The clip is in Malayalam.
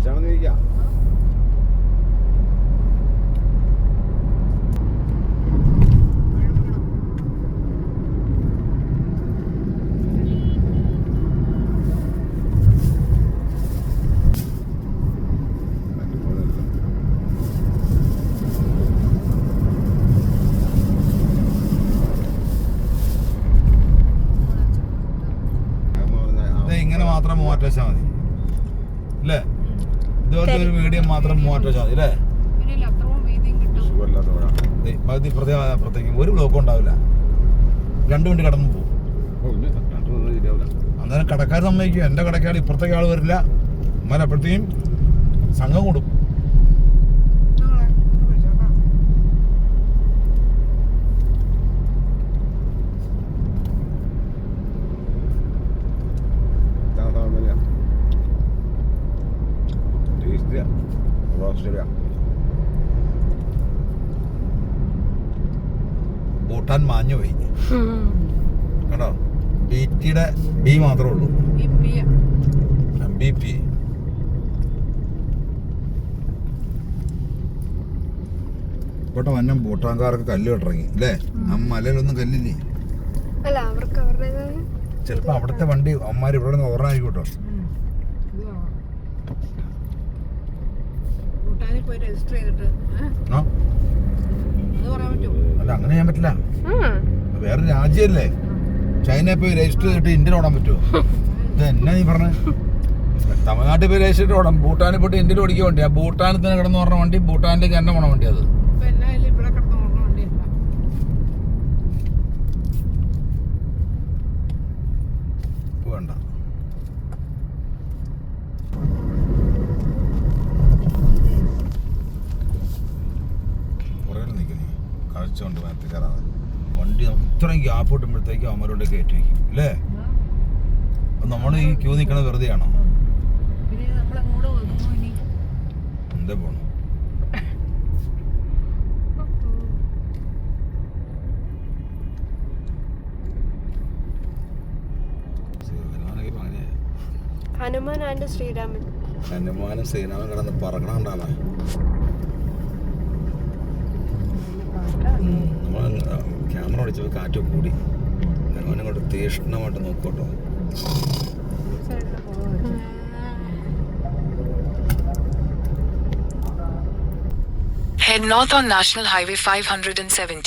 തിരിച്ചാണെന്ന് ചോദിക്കാം. ഇങ്ങനെ മാത്രം മൂവാറ്റ വെച്ചാൽ മതി. അല്ലേ ഇതുപോലത്തെ ഒരു മീഡിയം മാത്രം മൂവാറ്റോ മതി അല്ലേ? പകുതി ഒരു ബ്ലോക്കും ഉണ്ടാവില്ല. രണ്ട് വണ്ടി കടന്നു പോകും. അന്നേരം കടക്കാർ സമ്മതിക്കും. എന്റെ കടക്കാർ ഇപ്പുറത്തേക്ക് ആൾ വരില്ല. എന്നാൽ അപ്പോഴത്തേക്കും സംഘം കൂടും. ടേസ്റ്റില്ല ഓസ്ട്രേലിയ ഭൂട്ടാൻ മാഞ്ഞു പോയി. കേട്ടോ ബി ടിയുടെ ബി മാത്രമേ ഉള്ളൂ. ബി പി ഇപ്പോട്ടെ വന്നം ഭൂട്ടാൻകാർക്ക് കല്ല് ഇറങ്ങി അല്ലേ? ആ മലയിലൊന്നും കല്ലില്ലേ? ചിലപ്പോ അവിടുത്തെ വണ്ടി അമ്മമാർ ഇവിടെ നിന്ന് ഓർണായിരിക്കും കേട്ടോ ഇത് കാണാം. ഭൂട്ടാനിൽ പോയി രജിസ്റ്റർ ചെയ്തിട്ട്. അത് പറയാൻ പറ്റുമോ? അല്ല അങ്ങനെ ചെയ്യാൻ പറ്റില്ല. വേറെ രാജ്യല്ലേ ചൈനയിൽ പോയി രജിസ്റ്റർ ചെയ്തിട്ട് ഇന്ത്യയിൽ ഓടാൻ പറ്റുമോ? ഇത് എന്നാ നീ പറഞ്ഞ? തമിഴ്നാട്ടിൽ പോയി രജിസ്റ്റർ ചെയ്തിട്ട് ഓടാം. ഭൂട്ടാനിൽ പോയിട്ട് ഇന്ത്യയിൽ ഓടിക്കാൻ വണ്ടി ആ ഭൂട്ടാനിൽ തന്നെ കിടന്ന് പറഞ്ഞ വണ്ടി ഭൂട്ടാനിലേക്ക് തന്നെ പോണ വണ്ടി അത് വേണ്ട. കൊണ്ട് നേരത്തെ കയറാൻ വണ്ടി ഇത്രയും ഗ്യാപ്പ് കിട്ടുമ്പോഴത്തേക്ക് അവന്മാരോട് കയറ്റി വയ്ക്കും അല്ലേ നമ്മൾ ഈ ക്യൂ നിൽക്കണത് വെറുതെ ആണോ എന്താ പോണു ഇനി? എന്തേ പോണം? സീനാണെങ്കിൽ അങ്ങനെ ഹനുമാൻ ആൻഡ് ശ്രീരാമൻ. ഹനുമാനും ശ്രീരാമൻ കിടന്ന് പറക്കണ കണ്ടാലേ നമ്മൾ ക്യാമറ ഓടിച്ചപ്പോൾ കാറ്റ് കൂടി കൊണ്ട് തീഷ്ണമായിട്ട് നോക്കോട്ടോ Head north on National Highway 517.